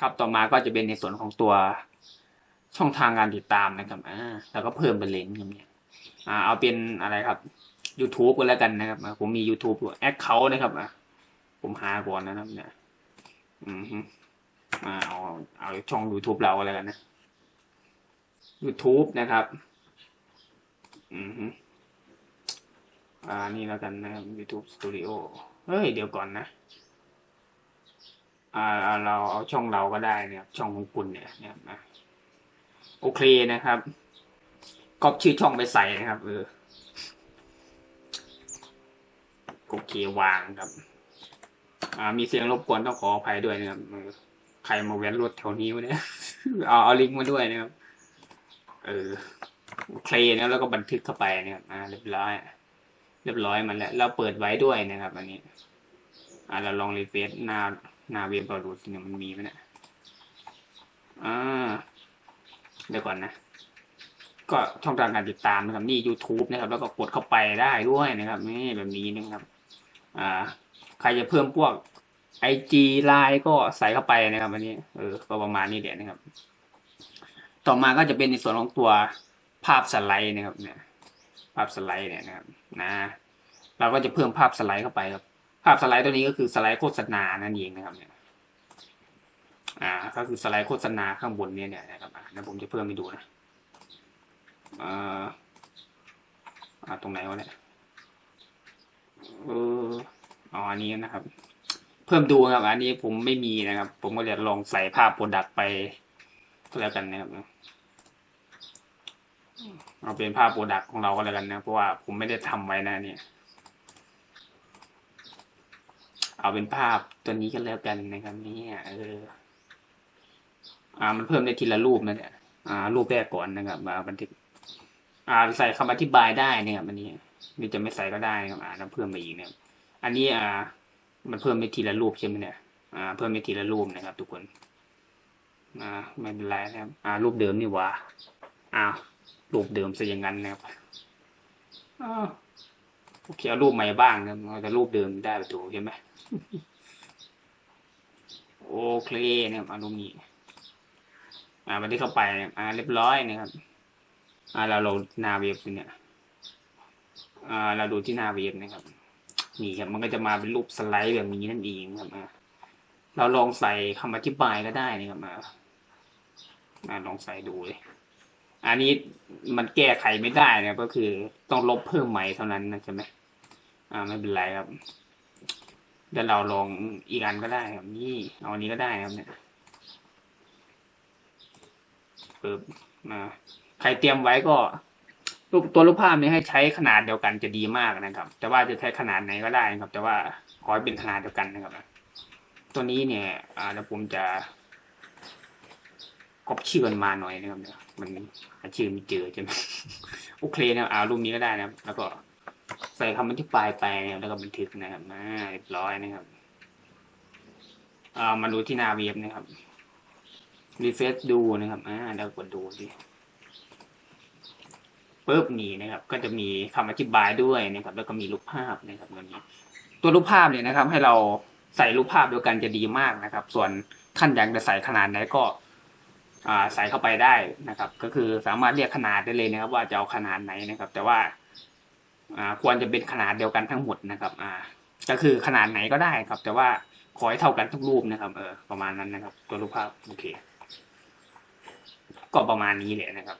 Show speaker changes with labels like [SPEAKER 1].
[SPEAKER 1] ครับต่อมาก็จะเป็นในส่วนของตัวช่องทางการติดตามนะครับอ่าแล้วก็เพิ่มเป็นเลนส์ครับเนี่ยอ่าเอาเป็นอะไรครับ YouTube ก็แล้วกันนะครับ ผมมี YouTube อยู่แอคเคาท์นะครับอะผมหาก่อนนะครับเนี่ยอืมฮึอ่าเอาเอาช่อง YouTube เราก็แล้วกันนะ YouTube นะครับ อืมฮึอ่านี่แล้วกันนะครับ YouTube Studio เฮ้ย เดี๋ยวก่อนนะ เอาเราเอาช่องเราก็ได้เนี่ยช่องของคุณเนี่ยนะโอเคนะครับก๊อปชื่อช่องไปใส่นะครับเออโอเควางครับ อ่า มีเสียงรบกวนต้องขออภัยด้วยนะครับใครมาแว้นรถแถวนี้วะเนี่ยเอาเอาลิงก์มาด้วยนะครับ เออโอเคนะแล้วก็บันทึกเข้าไปนะครับอ่าเรียบร้อย เรียบร้อยมันแล้วเราเปิดไว้ด้วยนะครับ อันนี้ อ่าเราลองรีเฟซหน้า นาเว็บเราดูสเนี่ยมันมีไหมเนี่ยอ่าเดี๋ยวก่อนนะ ก็ช่องทางการติดตามนะครับนี่ YouTube นะครับ แล้วก็กดเข้าไปได้ด้วยนะครับ นี่แบบนี้นะครับ อ่า ใครจะเพิ่มพวก IG ไลน์ก็ใส่เข้าไปนะครับอันนี้เออก็ประมาณนี้แหละนะครับ ต่อมาก็จะเป็นในส่วนของตัวภาพสไลด์นะครับ เนี่ย ภาพสไลด์เนี่ยนะครับ นะ เราก็จะเพิ่มภาพสไลด์เข้าไปครับ ภาพสไลด์ตัวนี้ก็คือสไลด์โฆษณานั่นเองนะครับเนี่ยอ่าก็คือสไลด์โฆษณาข้างบนเนี่ยเนี่ยนะครับอ่าเดี๋ยวผมจะเพิ่มให้ดูนะอ่าอ่าตรงไหนวะเนี่ยเอออ๋ออันนี้นะครับ เพิ่มดูครับ อันนี้ผมไม่มีนะครับ ผมก็จะลองใส่ภาพโปรดักต์ไปก็แล้วกันนะครับเอาเป็นภาพโปรดักต์ของเราก็แล้วกันนะ เพราะว่าผมไม่ได้ทำไว้นะเนี่ย เอาเป็นภาพตัวนี้ก็แล้วกันนะครับเนี่ยเออ อ่า มันเพิ่มได้ทีละรูปนะเนี่ย อ่า รูปแรกก่อนนะครับมาบันทึกอ่าใส่คำอธิบายได้เนี่ยอันนี้หรือจะไม่ใส่ก็ได้นะครับอ่าแล้วเพิ่มไปอีกเนี่ยอันนี้อ่า มันเพิ่มได้ทีละรูปใช่ไหมเนี่ย อ่า เพิ่มได้ทีละรูปนะครับ ทุกคน อ่าไม่เป็นไรนะครับ อ่า รูปเดิมนี่ว่าอ้าวรูปเดิมซะอย่างนั้นนะครับอ้าว เคเอารูปใหม่บ้างนะครับเอาแต่รูปเดิมได้ประตูใช่ไหมโอเคเนี่ยอารมณ์นี้ อ่าบันทึกเข้าไปอ่าเรียบร้อยนะครับ อ่าเราเราหน้าเว็บเนี่ยอ่าเราดูที่หน้าเว็บนะครับ นี่ครับมันก็จะมาเป็นรูปสไลด์แบบนี้นั่นเองครับอ่าเราลองใส่คำอธิบายก็ได้นะครับอ่าอ่าลองใส่ดูเลยอันนี้ มันแก้ไขไม่ได้นะก็คือต้องลบเพิ่มใหม่เท่านั้นนะใช่ไหมอ่าไม่เป็นไรครับเดี๋ยวเราลองอีกอันก็ได้ครับนี่เอาอันนี้ก็ได้ครับเนี่ยปึ๊บมาใครเตรียมไว้ก็รูปตัวรูปภาพนี้ให้ใช้ขนาดเดียวกันจะดีมากนะครับ แต่ว่าจะใช้ขนาดไหนก็ได้นะครับ แต่ว่าขอให้เป็นขนาดเดียวกันนะครับ ตัวนี้เนี่ยอ่าแล้วผมจะ ก๊อปชื่อมันมาหน่อยนะครับเนี่ยมันหาชื่อไม่เจอใช่ไหมโอเคนะครับอ่ารูปนี้ก็ได้นะครับ แล้วก็ใส่คำอธิบายไปนะครับแล้วก็บันทึกนะครับอ่าเรียบร้อยนะครับอ่ามาดูที่หน้าเว็บนะครับรีเฟซดูนะครับอ่าแล้วกดดูสิปุ๊บนี่นะครับ ก็จะมีคำอธิบายด้วยนะครับ แล้วก็มีรูปภาพนะครับตัวนี้ตัวรูปภาพเนี่ยนะครับ ให้เราใส่รูปภาพเดียวกันจะดีมากนะครับ ส่วนขั้นอยากจะใส่ขนาดไหนก็ ใส่เข้าไปได้นะครับ ก็คือสามารถเรียกขนาดได้เลยนะครับ ว่าจะเอาขนาดไหนนะครับ แต่ว่าอ่าควรจะเป็นขนาดเดียวกันทั้งหมดนะครับอ่าก็คือขนาดไหนก็ได้ครับ แต่ว่าขอให้เท่ากันทุกรูปนะครับ เออประมาณนั้นนะครับ ตัวรูปภาพโอเค ก็ประมาณนี้แหละนะครับ